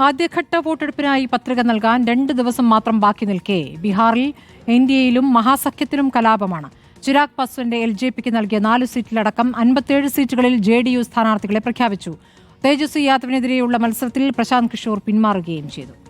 ആദ്യഘട്ട വോട്ടെടുപ്പിനായി പത്രിക നൽകാൻ രണ്ട് ദിവസം മാത്രം ബാക്കി നിൽക്കെ. ബീഹാറിൽ എൻ ഡി എയിലും മഹാസഖ്യത്തിലും കലാപമാണ്. ചിരാഗ് പാസ്വാന്റെ എൽ ജെ പിക്ക് നൽകിയ നാല് സീറ്റിലടക്കം അൻപത്തിയേഴ് സീറ്റുകളിൽ ജെ ഡി യു സ്ഥാനാർത്ഥികളെ പ്രഖ്യാപിച്ചു. തേജസ്വി യാദവിനെതിരെയുള്ള മത്സരത്തിൽ പ്രശാന്ത് കിഷോർ പിന്മാറുകയും ചെയ്തു.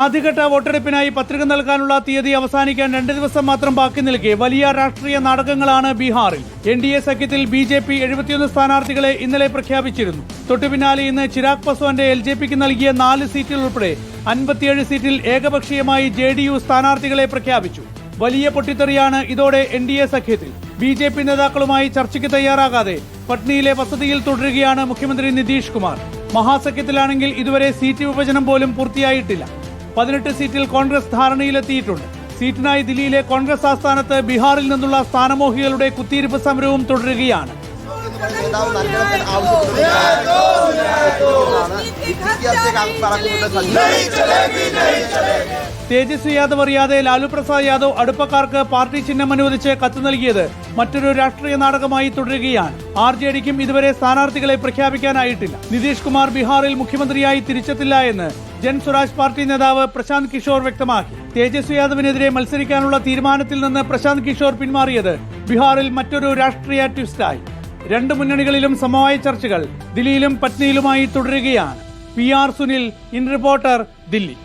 ആദ്യഘട്ട വോട്ടെടുപ്പിനായി പത്രിക നൽകാനുള്ള തീയതി അവസാനിക്കാൻ രണ്ട് ദിവസം മാത്രം ബാക്കി നിൽക്കെ വലിയ രാഷ്ട്രീയ നാടകങ്ങളാണ് ബീഹാറിൽ. എൻ ഡി എ സഖ്യത്തിൽ ബി ജെ പി എഴുപത്തിയൊന്ന് സ്ഥാനാർത്ഥികളെ ഇന്നലെ പ്രഖ്യാപിച്ചിരുന്നു. തൊട്ടുപിന്നാലെ ഇന്ന് ചിരാഗ് പസ്വാന്റെ എൽ ജെ പിക്ക് നൽകിയ നാല് സീറ്റിൽ ഉൾപ്പെടെ അൻപത്തിയേഴ് സീറ്റിൽ ഏകപക്ഷീയമായി ജെ ഡി യു സ്ഥാനാർത്ഥികളെ പ്രഖ്യാപിച്ചു. വലിയ പൊട്ടിത്തെറിയാണ് ഇതോടെ എൻ ഡി എ സഖ്യത്തിൽ. ബി ജെ പി നേതാക്കളുമായി ചർച്ചയ്ക്ക് തയ്യാറാകാതെ പട്നയിലെ വസതിയിൽ തുടരുകയാണ് മുഖ്യമന്ത്രി നിതീഷ് കുമാർ. മഹാസഖ്യത്തിലാണെങ്കിൽ ഇതുവരെ സീറ്റ് വിഭജനം പോലും പൂർത്തിയായിട്ടില്ല. പതിനെട്ട് സീറ്റിൽ കോൺഗ്രസ് ധാരണയിലെത്തിയിട്ടുണ്ട്. സീറ്റിനായി ദില്ലിയിലെ കോൺഗ്രസ് ആസ്ഥാനത്ത് ബീഹാറിൽ നിന്നുള്ള സ്ഥാനമോഹികളുടെ കുത്തിയിരിപ്പ് സമരവും തുടരുകയാണ്. തേജസ്വി യാദവ് അറിയാതെ ലാലു പ്രസാദ് യാദവ് അടുപ്പക്കാർക്ക് പാർട്ടി ചിഹ്നം അനുവദിച്ച് കത്ത് നൽകിയത് മറ്റൊരു രാഷ്ട്രീയ നാടകമായി തുടരുകയാണ്. ആർ ജെ ഡിക്കും ഇതുവരെ സ്ഥാനാർത്ഥികളെ പ്രഖ്യാപിക്കാനായിട്ടില്ല. നിതീഷ് കുമാർ ബീഹാറിൽ മുഖ്യമന്ത്രിയായി തിരിച്ചെത്തില്ല എന്ന് ജൻ സ്വരാജ് പാർട്ടി നേതാവ് പ്രശാന്ത് കിഷോർ വ്യക്തമാക്കി. തേജസ്വി യാദവിനെതിരെ മത്സരിക്കാനുള്ള തീരുമാനത്തിൽ നിന്ന് പ്രശാന്ത് കിഷോർ പിന്മാറിയത് ബീഹാറിൽ മറ്റൊരു രാഷ്ട്രീയ ട്വിസ്റ്റായി രണ്ട് മുന്നണികളിലും സമവായ ചർച്ചകൾ ദില്ലിയിലും പട്നയിലുമായി തുടരുകയാണ്. P R Sunil in Reporter Delhi.